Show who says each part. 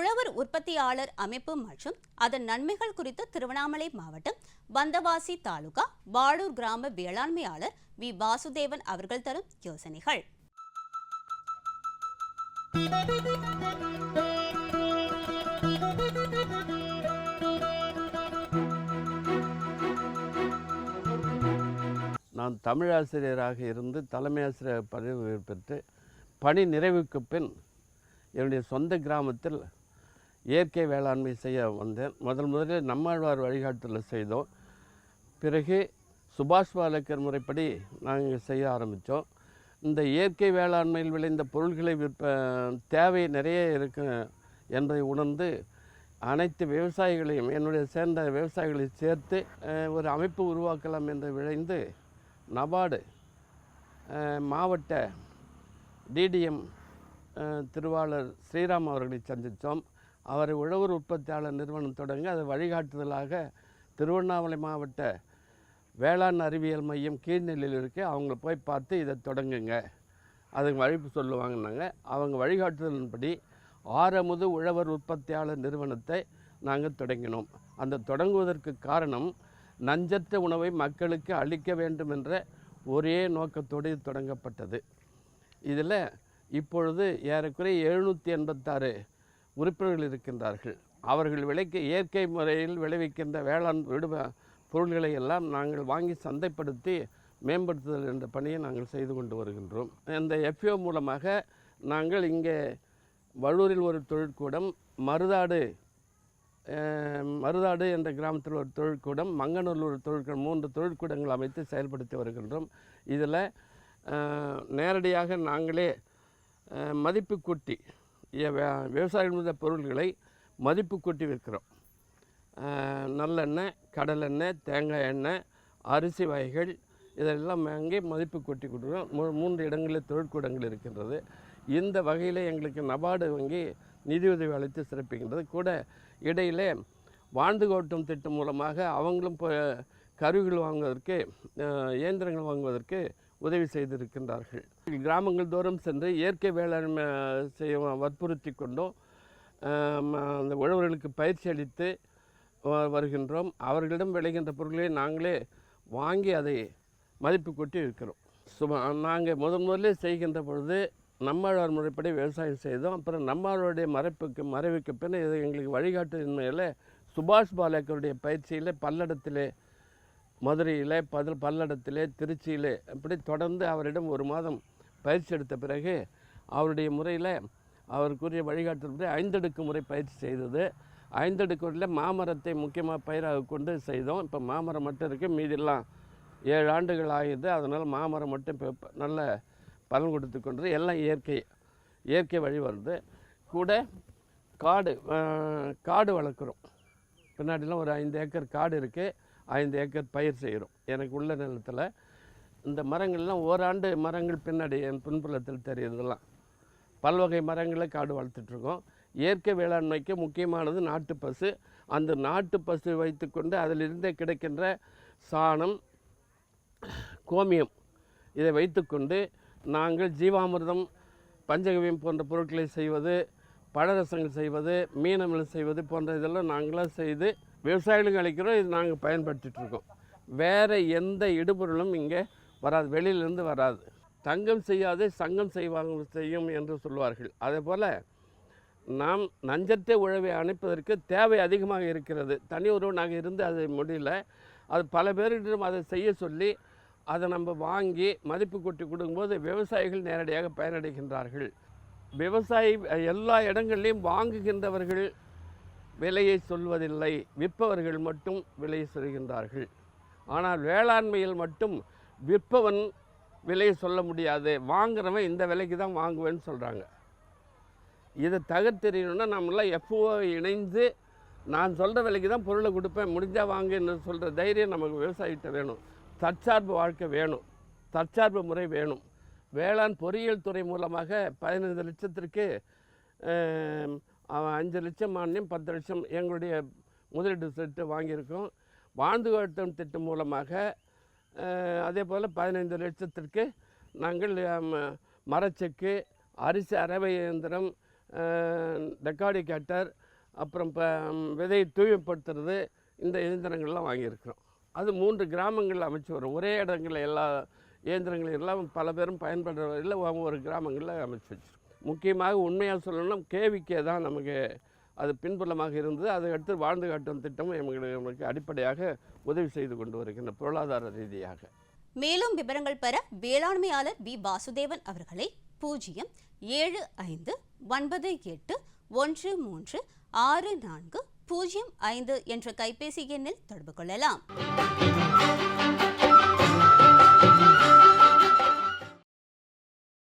Speaker 1: உழவர் உற்பத்தியாளர் அமைப்பு மற்றும் அதன் நன்மைகள் குறித்து திருவண்ணாமலை மாவட்டம் பந்தவாசி தாலுகா வாடூர் கிராம வேளாண்மையாளர் வி. வாசுதேவன் அவர்கள் தரும் யோசனைகள்.
Speaker 2: நான் தமிழாசிரியராக இருந்து தலைமை ஆசிரியர் பதவி பெற்று பணி நிறைவுக்கு பின் என்னுடைய சொந்த கிராமத்தில் இயற்கை வேளாண்மை செய்ய வந்தேன். முதல் முதலில் நம்மாழ்வார் வழிகாட்டுதல் செய்தோம். பிறகு சுபாஷ் பாலேக்கர் முறைப்படி நாங்கள் செய்ய ஆரம்பித்தோம். இந்த இயற்கை வேளாண்மையில் விளைந்த பொருள்களை விற்ப தேவை நிறைய இருக்கு என்பதை உணர்ந்து அனைத்து விவசாயிகளையும் என்னுடைய சேர்ந்த விவசாயிகளை சேர்த்து ஒரு அமைப்பு உருவாக்கலாம் என்று விளைந்து நபார்டு மாவட்ட டிடிஎம் திருவாளர் ஸ்ரீராம் அவர்களை சந்தித்தோம். அவர் உழவர் உற்பத்தியாளர் நிறுவனம் தொடங்க அது வழிகாட்டுதலாக திருவண்ணாமலை மாவட்ட வேளாண் அறிவியல் மையம் கீழ்நிலையில் இருக்குது அவங்கள போய் பார்த்து இதை தொடங்குங்க. அதுக்கு வழி சொல்லுவாங்கன்னாங்க. அவங்க வழிகாட்டுதலின்படி ஆறமுது உழவர் உற்பத்தியாளர் நிறுவனத்தை நாங்கள் தொடங்கினோம். அந்த தொடங்குவதற்கு காரணம் நஞ்சற்ற உணவை மக்களுக்கு அளிக்க வேண்டும் என்ற ஒரே நோக்கத்தோடு தொடங்கப்பட்டது. இதில் இப்பொழுது ஏறக்குறைய எழுநூற்றி எண்பத்தாறு உறுப்பினர்கள் இருக்கின்றார்கள். அவர்கள் விளைக்க இயற்கை முறையில் விளைவிக்கின்ற வேளாண் விடுப பொருள்களை எல்லாம் நாங்கள் வாங்கி சந்தைப்படுத்தி மேம்படுத்துதல் என்ற பணியை நாங்கள் செய்து கொண்டு வருகின்றோம். இந்த எஃப்ஓ மூலமாக நாங்கள் இங்கே வள்ளூரில் ஒரு தொழிற்கூடம் மருதாடு மருதாடு என்ற கிராமத்தில் ஒரு தொழிற்கூடம் மங்கனூரில் ஒரு தொழிற்கூடம் மூன்று தொழிற்கூடங்கள் அமைத்து செயல்படுத்தி வருகின்றோம். இதில் நேரடியாக நாங்களே மதிப்பு கூட்டி விவசாயிகள் மீத பொருள்களை மதிப்பு கூட்டி விற்கிறோம். நல்லெண்ணெய் கடலெண்ணெய் தேங்காய் எண்ணெய் அரிசி வகைகள் இதெல்லாம் வாங்கி மதிப்பு கொட்டி கொடுக்குறோம். மூ மூன்று இடங்களில் தொழிற்கூடங்கள் இருக்கின்றது. இந்த வகையில் எங்களுக்கு நபார்டு வங்கி நிதியுதவி அளித்து சிறப்பிக்கின்றது. கூட இடையிலே வாழ்ந்து கோட்டும் திட்டம் மூலமாக அவங்களும் இப்போ கருவிகள் வாங்குவதற்கு இயந்திரங்கள் வாங்குவதற்கு உதவி செய்திருக்கின்றார்கள். கிராமங்கள் தோறும் சென்று இயற்கை வேளாண்மை செய்ய வற்புறுத்தி கொண்டும் ம- அந்த உழவர்களுக்கு பயிற்சி அளித்து வருகின்றோம். அவர்களிடம் விளைகின்ற பொருட்களை நாங்களே வாங்கி அதை மதிப்பு கொட்டி இருக்கிறோம் சும்மா நாங்கள் முதன் முதலே செய்கின்ற பொழுது நம்மாழ்வார் முறைப்படி விவசாயம் செய்தோம். அப்புறம் நம்மாழ்வாருடைய மறைப்புக்கு மறைவுக்கு பின் இது எங்களுக்கு வழிகாட்டுமையில் சுபாஷ் பாலேக்கருடைய பயிற்சியில் பல்லடத்திலே மதுரையில் பதில் பல்லடத்திலே திருச்சியிலே இப்படி தொடர்ந்து அவரிடம் ஒரு மாதம் பயிற்சி எடுத்த பிறகு அவருடைய முறையில் அவருக்குரிய வழிகாட்டுப்படி ஐந்தடுக்கு முறை பயிற்சி செய்தது. ஐந்தடுக்கு முறையில் மாமரத்தை முக்கியமாக பயிராக கொண்டு செய்தோம். இப்போ மாமரம் மட்டும் இருக்குது மீதியெல்லாம் ஏழு ஆண்டுகள் ஆகியது அதனால் மாமரம் மட்டும் இப்போ நல்ல பலன் கொடுத்து கொண்டு எல்லாம் இயற்கை இயற்கை வழி வருது. கூட காடு காடு வளர்க்குறோம். பின்னாடிலாம் ஒரு ஐந்து ஏக்கர் காடு இருக்குது ஐந்து ஏக்கர் பயிர் செய்கிறோம். எனக்கு உள்ள நிலத்தில் இந்த மரங்கள்லாம் ஓராண்டு மரங்கள் பின்னாடி என் பின்புலத்தில் தெரியுறதெல்லாம். பல்வகை மரங்களை காடு வளர்த்துட்ருக்கோம். இயற்கை வேளாண்மைக்கு முக்கியமானது நாட்டு பசு. அந்த நாட்டு பசு வைத்துக்கொண்டு அதிலிருந்தே கிடைக்கின்ற சாணம் கோமியம் இதை வைத்துக்கொண்டு நாங்கள் ஜீவாமிர்தம் பஞ்சகவியம் போன்ற பொருட்களை செய்வது பழரசங்கள் செய்வது மீனமில் செய்வது போன்ற இதெல்லாம் நாங்களாக செய்து விவசாயிகளுக்கு அளிக்கிறோம் இது நாங்கள் பயன்படுத்திகிட்ருக்கோம் வேறு எந்த இடுபொருளும் இங்கே வராது வெளியிலேருந்து வராது. தங்கம் செய்யாதே சங்கம் செய்வாங்க செய்யும் என்று சொல்வார்கள். அதே போல் நாம் நஞ்சத்தை உழவை அணைப்பதற்கு தேவை அதிகமாக இருக்கிறது. தனி ஒருவனாக இருந்து அதை முடியல. அது பல பேரிடம் அதை செய்ய சொல்லி அதை நம்ம வாங்கி மதிப்பு கொட்டி கொடுக்கும்போது விவசாயிகள் நேரடியாக பயனடைகின்றார்கள். விவசாயி எல்லா இடங்கள்லையும் வாங்குகின்றவர்கள் விலையை சொல்வதில்லை. விற்பவர்கள் மட்டும் விலையை சொல்கின்றார்கள். ஆனால் வேளாண்மையில் மட்டும் விற்பவன் விலையை சொல்ல முடியாது. வாங்குறவன் இந்த விலைக்கு தான் வாங்குவேன்னு சொல்கிறாங்க இதை தகர்த்தெறியணும்னா நம்மளாம் எப்போ இணைந்து நான் சொல்கிற விலைக்கு தான் பொருளை கொடுப்பேன். முடிஞ்சால் வாங்குன்னு சொல்கிற தைரியம் நமக்கு விவசாயிகிட்ட வேணும். தற்சார்பு வாழ்க்கை வேணும். தற்சார்பு முறை வேணும். வேளாண் பொறியியல் துறை மூலமாக பதினைந்து லட்சத்திற்கு அவன் அஞ்சு லட்சம் மானியம் பத்து லட்சம் எங்களுடைய முதலீடு திட்டம் வாங்கியிருக்கோம். வாழ்ந்து வாழ்த்தம் திட்டம் மூலமாக அதே போல் பதினைந்து லட்சத்திற்கு நாங்கள் மரச்செக்கு அரிசி அரவை இயந்திரம் டெக்காடி கட்டர் அப்புறம் இப்போ விதையை தூய்மைப்படுத்துறது இந்த இயந்திரங்கள்லாம் வாங்கியிருக்கிறோம். அது மூன்று கிராமங்களில் அமைச்சு வரும். ஒரே இடங்களில் எல்லா இயந்திரங்களும் எல்லாம் பல பேரும் பயன்படுற வகையில் ஒவ்வொரு கிராமங்களில் அமைச்சு வச்சிருக்கோம். முக்கியமாக உண்மையாக சொல்லணும்னா கேவிக்கே தான் நமக்கு அது பின்புலமாக இருந்தது. அதை அடுத்து வாழ்ந்து காட்டும் திட்டமும் எங்களுக்கு நமக்கு அடிப்படையாக உதவி செய்து கொண்டு வருகின்ற பொருளாதார ரீதியாக.
Speaker 1: மேலும் விவரங்கள் பெற வேளாண்மையாளர் வி வாசுதேவன் அவர்களை பூஜ்ஜியம் ஏழு ஐந்து ஒன்பது எட்டு ஒன்று மூன்று ஆறு நான்கு பூஜ்ஜியம் ஐந்து என்ற கைபேசி எண்ணில் தொடர்பு கொள்ளலாம்.